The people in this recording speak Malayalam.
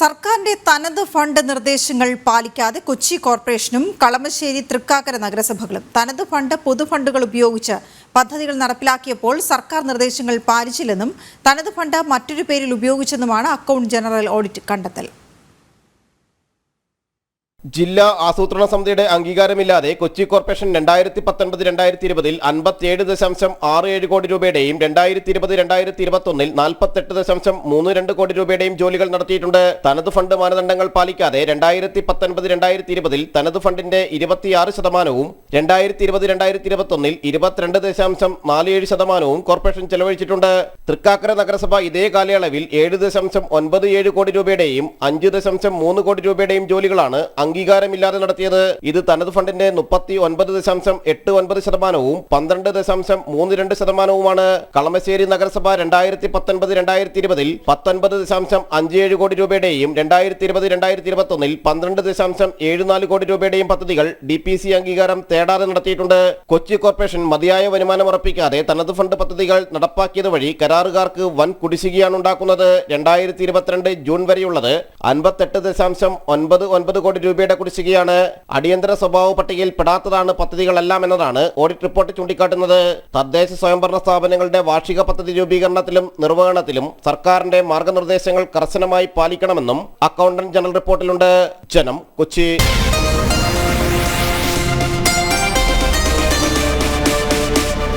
സർക്കാരിന്റെ തനത് ഫണ്ട് നിർദ്ദേശങ്ങൾ പാലിക്കാതെ കൊച്ചി കോർപ്പറേഷനും കളമശ്ശേരി തൃക്കാക്കര നഗരസഭകളും തനത് ഫണ്ട് പൊതുഫണ്ടുകൾ ഉപയോഗിച്ച് പദ്ധതികൾ നടപ്പിലാക്കിയപ്പോൾ സർക്കാർ നിർദ്ദേശങ്ങൾ പാലിച്ചില്ലെന്നും തനത് ഫണ്ട് മറ്റൊരു പേരിൽ ഉപയോഗിച്ചെന്നുമാണ് അക്കൗണ്ട് ജനറൽ ഓഡിറ്റ് കണ്ടെത്തൽ. ജില്ലാ ആസൂത്രണ സമിതിയുടെ അംഗീകാരമില്ലാതെ കൊച്ചി കോർപ്പറേഷൻ രണ്ടായിരത്തി പത്തൊൻപത് രണ്ടായിരത്തി ഇരുപതിൽ അൻപത്തിയേഴ് ദശാംശം ആറ് ഏഴ് കോടി രൂപയുടെയും രണ്ടായിരത്തി ഇരുപത് രണ്ടായിരത്തി ഇരുപത്തൊന്നിൽ നാൽപ്പത്തെട്ട് ദശാംശം മൂന്ന് രണ്ട് കോടി രൂപയുടെയും ജോലികൾ നടത്തിയിട്ടുണ്ട്. തനത് ഫണ്ട് മാനദണ്ഡങ്ങൾ പാലിക്കാതെ രണ്ടായിരത്തി പത്തൊൻപത് രണ്ടായിരത്തി ഇരുപതിൽ തനത് ഫണ്ടിന്റെ ഇരുപത്തിയാറ് ശതമാനവും രണ്ടായിരത്തി ഇരുപത് രണ്ടായിരത്തി ഇരുപത്തൊന്നിൽ ഇരുപത്തിരണ്ട് ദശാംശം നാല് ഏഴ് ശതമാനവും കോർപ്പറേഷൻ ചെലവഴിച്ചിട്ടുണ്ട്. തൃക്കാക്കര നഗരസഭ ഇതേ കാലയളവിൽ ഏഴ് ദശാംശം ഒൻപത് ഏഴ് കോടി രൂപയുടെയും അഞ്ച് ദശാംശം മൂന്ന് കോടി രൂപയുടെയും ജോലികളാണ് അംഗീകാരമില്ലാതെ നടത്തിയത്. ഇത് തനത് ഫണ്ടിന്റെ മുപ്പത്തി ഒൻപത് ദശാംശം എട്ട് ഒൻപത് ശതമാനവും പന്ത്രണ്ട് ദശാംശം മൂന്ന് രണ്ട് ശതമാനവുമാണ്. കളമശ്ശേരി നഗരസഭ രണ്ടായിരത്തി പത്തൊൻപത് രണ്ടായിരത്തി ഇരുപതിൽ പത്തൊൻപത് ദശാംശം അഞ്ച് ഏഴ് കോടി രൂപയുടെയും രണ്ടായിരത്തി ഇരുപത് രണ്ടായിരത്തി ഇരുപത്തൊന്നിൽ പന്ത്രണ്ട് ദശാംശം ഏഴ് നാല് കോടി രൂപയുടെയും പദ്ധതികൾ ഡി പി സി അംഗീകാരം തേടാതെ നടത്തിയിട്ടുണ്ട്. കൊച്ചി കോർപ്പറേഷൻ മതിയായ വരുമാനം ഉറപ്പിക്കാതെ തനത് ഫണ്ട് പദ്ധതികൾ നടപ്പാക്കിയത് വഴി കരാറുകാർക്ക് വൻ കുടിശ്ശികയാണ് ഉണ്ടാക്കുന്നത്. രണ്ടായിരത്തി ഇരുപത്തിരണ്ട് ജൂൺ വരെയുള്ളത് അൻപത്തെട്ട് ദശാംശം ഒൻപത് ഒൻപത് കോടി രൂപയുടെ കുടിശ്ശികയാണ്. അടിയന്തര സ്വഭാവ പട്ടികയിൽ പെടാത്തതാണ് പദ്ധതികളെല്ലാം എന്നതാണ് ഓഡിറ്റ് റിപ്പോർട്ട് ചൂണ്ടിക്കാട്ടുന്നത്. തദ്ദേശ സ്വയംഭരണ സ്ഥാപനങ്ങളുടെ വാർഷിക പദ്ധതി രൂപീകരണത്തിലും നിർവഹണത്തിലും സർക്കാരിന്റെ മാർഗനിർദ്ദേശങ്ങൾ കർശനമായി പാലിക്കണമെന്നും അക്കൗണ്ടന്റ് ജനറൽ റിപ്പോർട്ടിലുണ്ട്. ജനം കൊച്ചി.